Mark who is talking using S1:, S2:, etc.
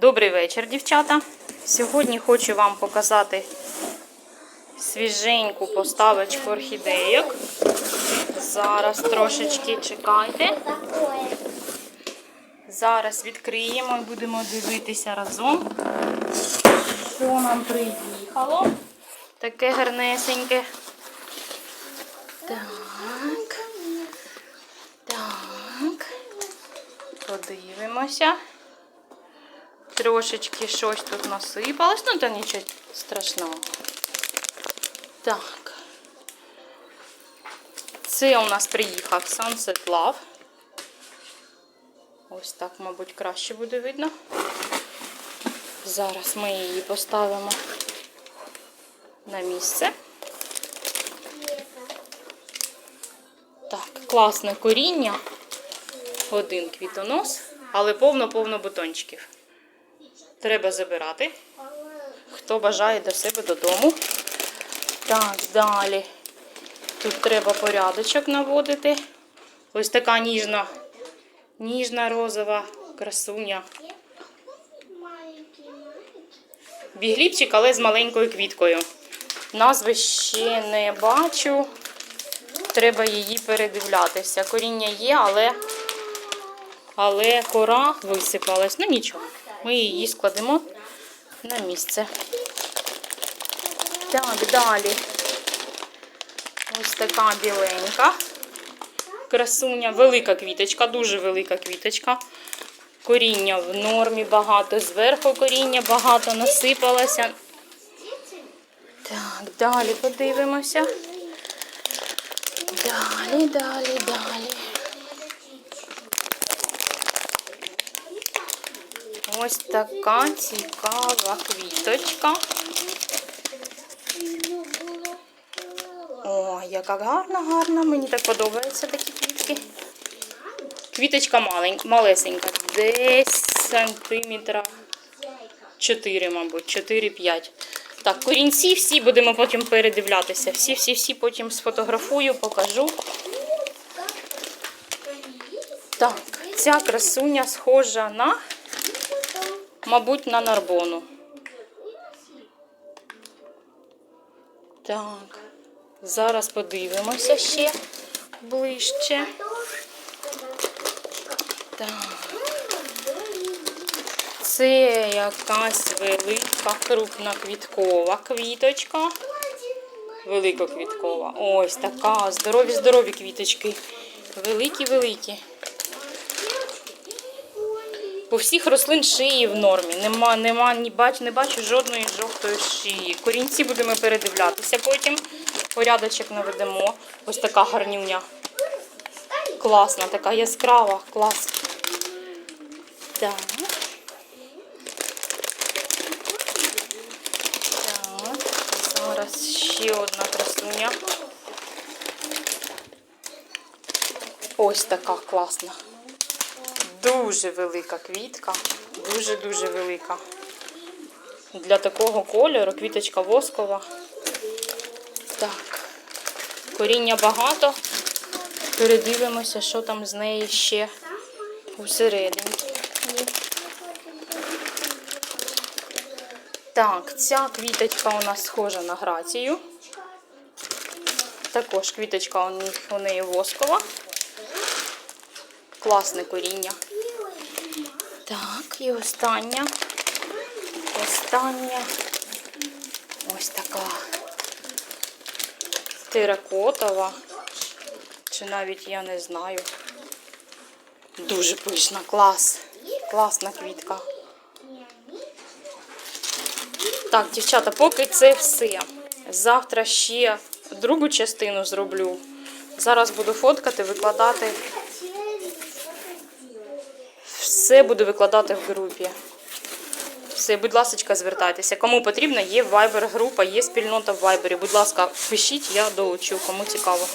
S1: Добрий вечір, дівчата. Сьогодні хочу вам показати свіженьку поставочку орхідейок. Зараз трошечки чекайте. Зараз відкриємо і будемо дивитися разом, що нам приїхало. Таке гарнесеньке. Так. Так. Подивимося. Трошечки щось тут насипалось, ну то нічого страшного. Так. Це у нас приїхав Sunset Love. Ось так, мабуть, краще буде видно. Зараз ми її поставимо на місце. Так, класне коріння. Один квітонос, але повно-повно бутончиків. Треба забирати. Хто бажає до себе додому. Так, далі. Тут треба порядочок наводити. Ось така ніжна, ніжна розова красуня. Бігліпчик, але з маленькою квіткою. Назви ще не бачу. Треба її передивлятися. Коріння є, але, але кора висипалась. Ну нічого. Ми її складемо на місце. Так, далі. Ось така біленька. Красуня, велика квіточка, дуже велика квіточка. Коріння в нормі багато, зверху коріння багато насипалося. Так, далі подивимося. Далі, далі, далі. Ось така цікава квіточка. О, яка гарна, гарна. Мені так подобаються такі квітки. Квіточка малесенька, десь сантиметра 4, мабуть, 4-5. Так, корінці всі будемо потім передивлятися. Всі-всі-всі потім сфотографую, покажу. Так, ця красуня схожа на, мабуть, на нарбону. Так, зараз подивимося ще ближче. Так. Це якась велика крупна квіткова квіточка. Великоквіткова. Ось така. Здорові-здорові квіточки. Великі-великі. По всіх рослин шиї в нормі. Нема, нема, ні бач, не бачу жодної жовтої шиї. Корінці будемо передивлятися потім. Порядочок наведемо. Ось така гарнюня. Класна, така яскрава, клас. Так. Так, зараз ще одна красуня. Ось така класна. Дуже велика квітка. Дуже-дуже велика. Для такого кольору квіточка воскова. Так. Коріння багато. Передивимося, що там з неї ще усередині. Так, ця квіточка у нас схожа на грацію. Також квіточка у неї воскова. Класне коріння. Так, і остання. Остання. Ось така теракотова. Чи навіть я не знаю. Дуже пишна, клас. Класна квітка. Так, дівчата, поки це все. Завтра ще другу частину зроблю. Зараз буду фоткати, викладати. Все буду викладати в групі. Все, будь ласка, звертайтеся. Кому потрібно, є вайбер-група, є спільнота в вайбері. Будь ласка, пишіть, я долучу, кому цікаво.